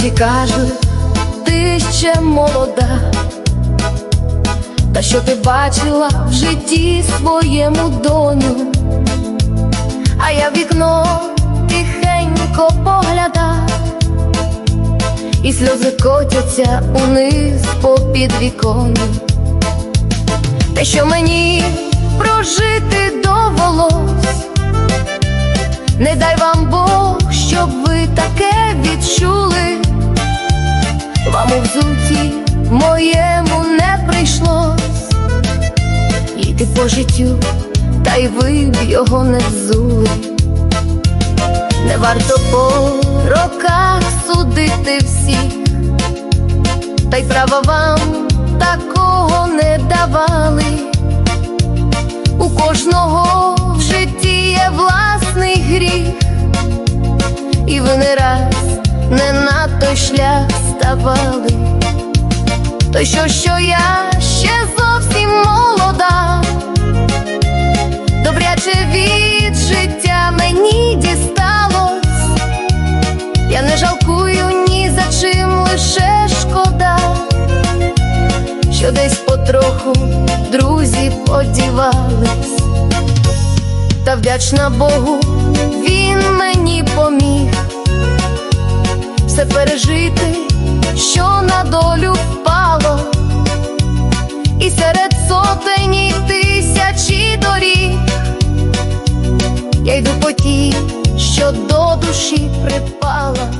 Всі кажуть, ти ще молода, та що ти бачила в житті своєму доню, а я вікно тихенько погляда, і сльози котяться униз по підвіконню. Те, що мені прожити вам у взуті моєму не прийшлось йти по життю, та й ви б його не взули. Не варто по роках судити всіх, та й права вам такого не давали. У кожного в житті є власний гріх, і ви не раз не на той шлях ставали. То що, що я ще зовсім молода, добряче від життя мені дісталось, я не жалкую ні за чим лише шкода, що десь потроху друзі подівались, та вдячна Богу, він мені поміг я йду по тій, що до душі припала.